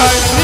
આજ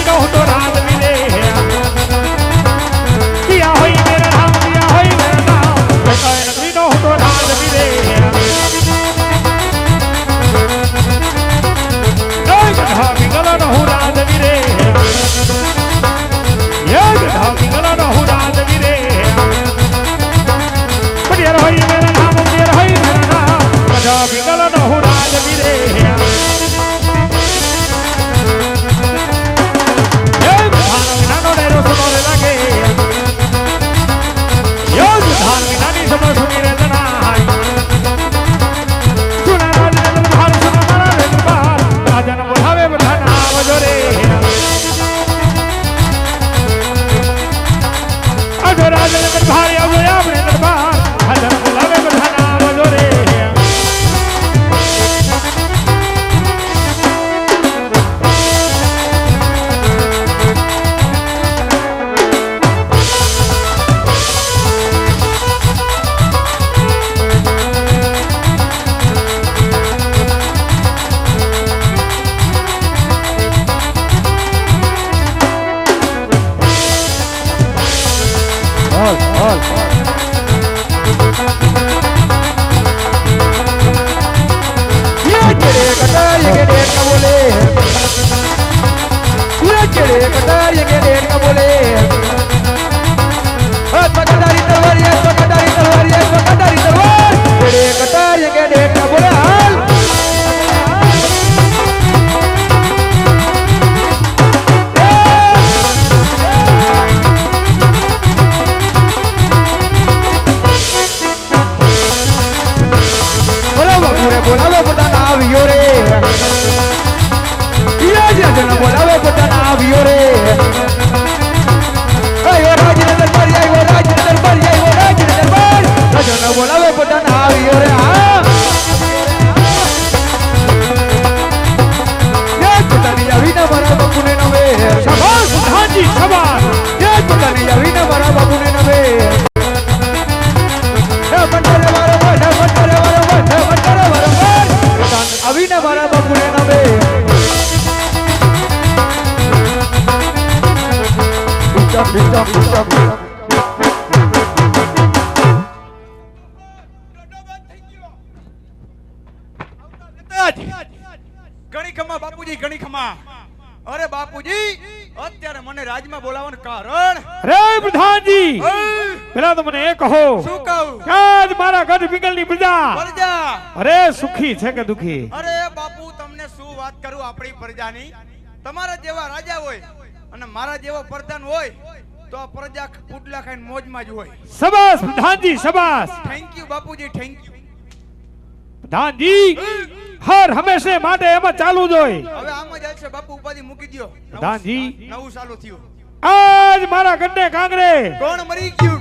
આજો રાજ રે દરબાર આવજો આપણે ઘણી ખમા બાપુજી ઘણી ખમા અરે બાપુજી અત્યારે મને રાજમાં બોલાવવાનું કારણ? રે પ્રધાનજી પેલા તો મને એ કહો શું કહું? આજ મારા ગઢ પિંગલની પ્રજા? પ્રજા. અરે સુખી છે કે દુખી? અરે બાપુ તમને શું વાત કરું આપણી પ્રજાની? તમારા જેવા રાજા હોય અને મારા જેવો પ્રધાન હોય તો પ્રજા પુડલા ખાઈને મોજમાં જ હોય. સબાસ પ્રધાનજી સબાસ થેન્ક યુ બાપુજી થેન્ક યુ પ્રધાનજી હર હંમેશા માટે એમ ચાલુ જ હોય. હવે આમ જ છે બાપુ ઉપાધિ મૂકી દ્યો. પ્રધાનજી. નવું ચાલુ થયું. આજ મારા ગઢને કાંગરે. કોણ મરી ગયું?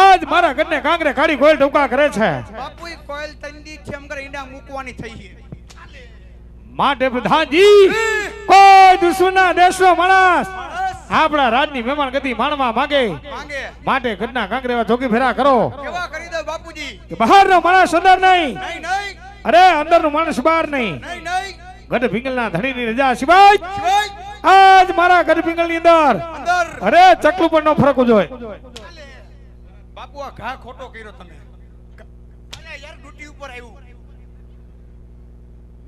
આજ મારા ગઢને કાંગરે કાળી ગોળ ટૂંકા કરે છે. બાપુ ઈ કોયલ તંદી છે એમ કરે ઈંડા મૂકવાની થઈ છે. માટે પ્રધાનજી કોઈ દુશ્મના દેશનો માણસ આપણા રાજની મહેમાન ગતિ માણવા માંગે. માટે ઘટના કાંકરેવા જોગી ફેરા કરો. બહાર બહારનો માણસ અંદર નહીં. અરે અંદર અંદરનું માણસ બહાર નહીં. ગઢ ભીંગલ ગઢ ધણી ની રજા સિવાય આજ મારા ગઢ ભીંગલ અંદર. અંદર. અરે ચકલું પણ નો ફરક જોઈએ બાપુ આ ઘા ખોટો કર્યો તમે. યાર ડ્યુટી ઉપર આવ્યું.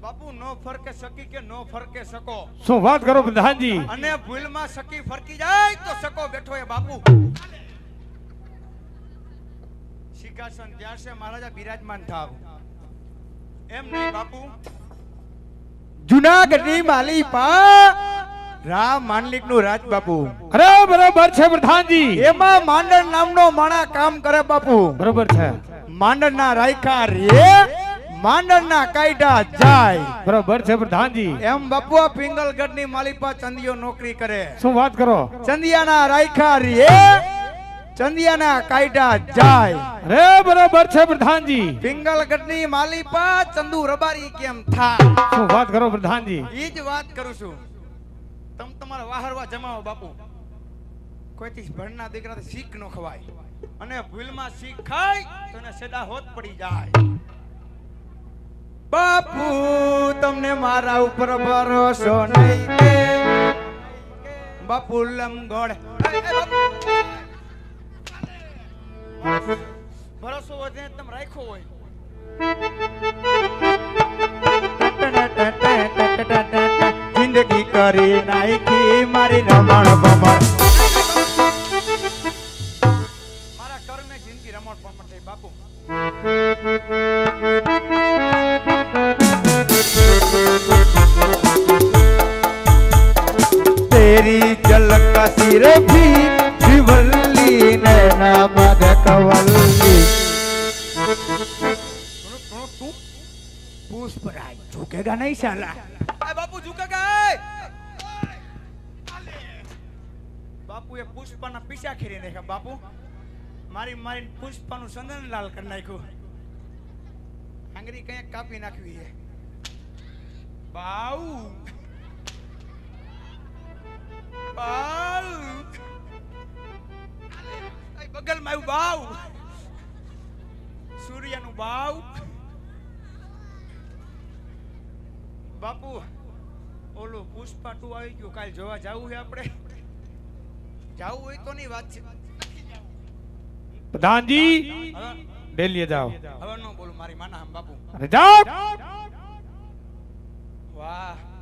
બાપુ નો ફરકે સકી કે નો ફરકે શકો? શું વાત કરો પ્રધાનજી? અને ભૂલમાં સકી ફરકી જાય તો સકો બેઠો એ બાપુ. સિંહાસન ત્યાં છે મહારાજા બિરાજમાન થાવ. એમ નહીં બાપુ. જુનાગઢની માલીપા રામ માંડલિકનું રાજ બાપુ. અરે બરાબર છે પ્રધાનજી. એમાં માંડણ નામનો માણા કામ કરે બાપુ. બરોબર છે. માંડણના રાયખા રે માંડણના કાયદા જાય. બરોબર છે પ્રધાનજી. એમ બાપુ આ પિંગલગઢની માલિપા ચંદિયો નોકરી કરે. શું વાત કરો? ચંદિયાના રાયખા રે ચંદિયાના કાયડા જાય. રે બરોબર છે પ્રધાનજી. પિંગલગઢની માલિપા ચંદુ રબારી કેમ થાય? શું વાત કરો પ્રધાનજી? ઈ જ વાત કરું છું. તમ તમારા વાહરવા જમાવો બાપુ. કોઈથી ભણના દીકરા શીખ નો ખવાય. અને ભૂલમાં શીખ ખાય તો એને સેડા હોત પડી જાય. બાપુ, તમને મારા ઉપર ભરોસો નહીં કે? બાપુ લમગોળ. ભરોસો વધે તમે રાખ્યો હોય. જિંદગી કરી નાખી મારી રમણ ભમણ तेरी झलक सिर भी शिवल्ली नैना मद कवल्ली થોડું થોડું તું પુષ્પરાજ ઝુકેગા નહીં સાલા એ બાપુ ઝુકેગા એ! બાપુ એ પુષ્પાના પીછા ખેરી નાખ્યા બાપુ મારી મારી પુષ્પાનું સંદન લાલ કરી નાખ્યું આંગળી કંઈક કાપી નાખવી છે બાઉ એ બગલમાં આવ્યું બાઉ સૂર્યનું બાવ. બાપુ ઓલું પુષ્પા ટુ આવી ગયું. કાલ જોવા જવું છે આપણે. જાવું હોય તો ની વાત છે. પ્રધાનજી દિલ્હી જાઓ. હવે ન બોલું મારી માના હમ બાપુ. જાઓ. વાહ.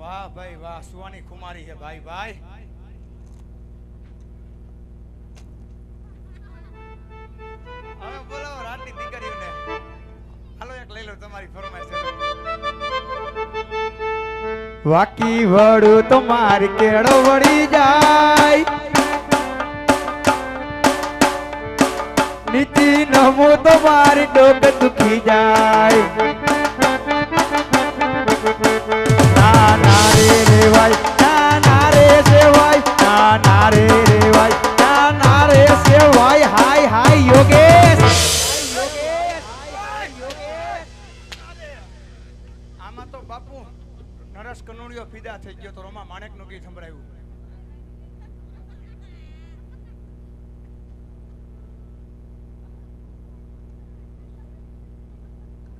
વાહ ભાઈ વાહ, સુવાની કુમારી છે ભાઈ ભાઈ. તમારી વાકી વડું તો મારી કેળો વળી જાય. નીતિ નમો તો મારી ડોક દુખી જાય. તો રોમા માણેકનું ગીત સંભળાયું.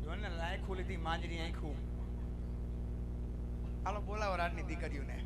જોને લાયખું લીધી માંજરી આંખું. હાલો બોલાવો રાજની દીકરીઓને.